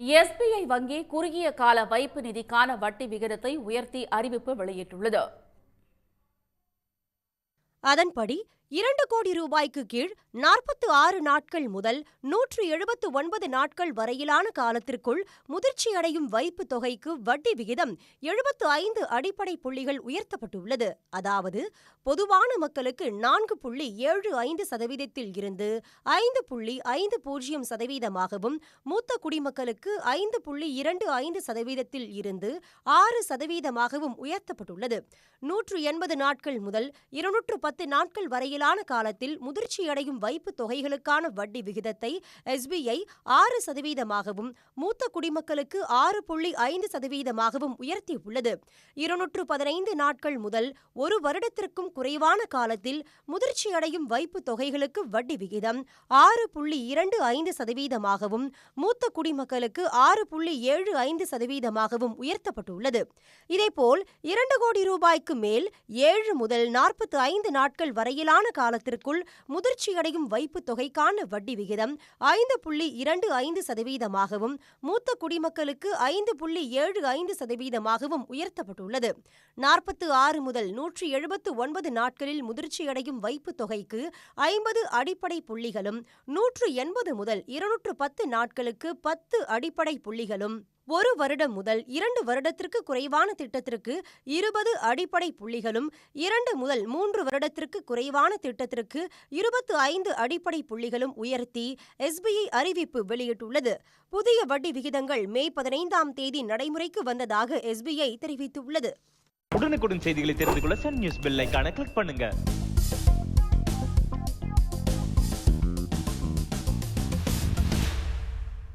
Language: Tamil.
எஸ்பிஐ வங்கி குறுகிய கால வைப்பு நிதிக்கான வட்டி விகிதத்தை உயர்த்தி அறிவிப்பு வெளியிட்டுள்ளது. அதன்படி இரண்டு கோடி ரூபாய்க்கு கீழ் நாற்பத்து ஆறு நாட்கள் முதல் நூற்று எழுபத்து ஒன்பது நாட்கள் வரையிலான காலத்திற்குள் முதிர்ச்சியடையும் வைப்பு தொகைக்கு வட்டி விகிதம் எழுபத்து ஐந்து அடிப்படை புள்ளிகள் உயர்த்தப்பட்டுள்ளது. அதாவது பொதுவான மக்களுக்கு நான்கு புள்ளி ஏழு ஐந்து சதவீதத்தில் இருந்து ஐந்து புள்ளி ஐந்து பூஜ்ஜியம் சதவீதமாகவும் மூத்த குடிமக்களுக்கு ஐந்து புள்ளி இரண்டு ஐந்து சதவீதத்தில் இருந்து ஆறு சதவீதமாகவும் உயர்த்தப்பட்டுள்ளது. நூற்று எண்பது நாட்கள் முதல் இருநூற்று பத்து நாட்கள் வரையிலான காலத்தில் முதிர்ச்சியடையும் வைப்பு தொகைகளுக்கான வட்டி விகிதத்தை எஸ்பிஐ ஆறு சதவீதமாகவும் மூத்த குடிமக்களுக்கு ஆறு புள்ளி ஐந்து சதவீதமாகவும் உயர்த்தியுள்ளது. இருநூற்று பதினைந்து நாட்கள் முதல் ஒரு வருடத்திற்கும் குறைவான காலத்தில் முதிர்ச்சியடையும் வைப்பு தொகைகளுக்கு வட்டி விகிதம் ஆறு புள்ளி இரண்டு ஐந்து சதவீதமாகவும் மூத்த குடிமக்களுக்கு ஆறு புள்ளி ஏழு ஐந்து சதவீதமாகவும் உயர்த்தப்பட்டுள்ளது. இதேபோல் இரண்டு கோடி ரூபாய்க்கு மேல் ஏழு முதல் நாற்பத்தி ஐந்து நாட்கள் வரையிலான சரியான காலத்திற்குள் முதிர்ச்சியடையும் வைப்பு தொகைக்கான வட்டி விகிதம் ஐந்து புள்ளி இரண்டு ஐந்து சதவீதமாகவும் மூத்த குடிமக்களுக்கு ஐந்து புள்ளி ஏழு ஐந்து சதவீதமாகவும் உயர்த்தப்பட்டுள்ளது. நாற்பத்து ஆறு முதல் நூற்றி எழுபத்து ஒன்பது நாட்களில் முதிர்ச்சியடையும் வைப்பு தொகைக்கு ஐம்பது அடிப்படை புள்ளிகளும் நூற்று எண்பது முதல் இருநூற்று பத்து நாட்களுக்கு பத்து அடிப்படை புள்ளிகளும் ஒரு வருடம் முதல் இரண்டு வருடத்திற்கு குறைவான திட்டத்திற்கு இருபது அடிப்படை புள்ளிகளும் இரண்டு முதல் மூன்று வருடத்திற்கு குறைவான திட்டத்திற்கு இருபத்து ஐந்து அடிப்படை புள்ளிகளும் உயர்த்தி எஸ்பிஐ அறிவிப்பு வெளியிட்டுள்ளது. புதிய வட்டி விகிதங்கள் மே பதினைந்தாம் தேதி நடைமுறைக்கு வந்ததாக எஸ்பிஐ தெரிவித்துள்ளது. உடனுக்குடன் செய்திகளை தெரிந்து கொள்ள சன் நியூஸ் பெல் கிளிக் பண்ணுங்க.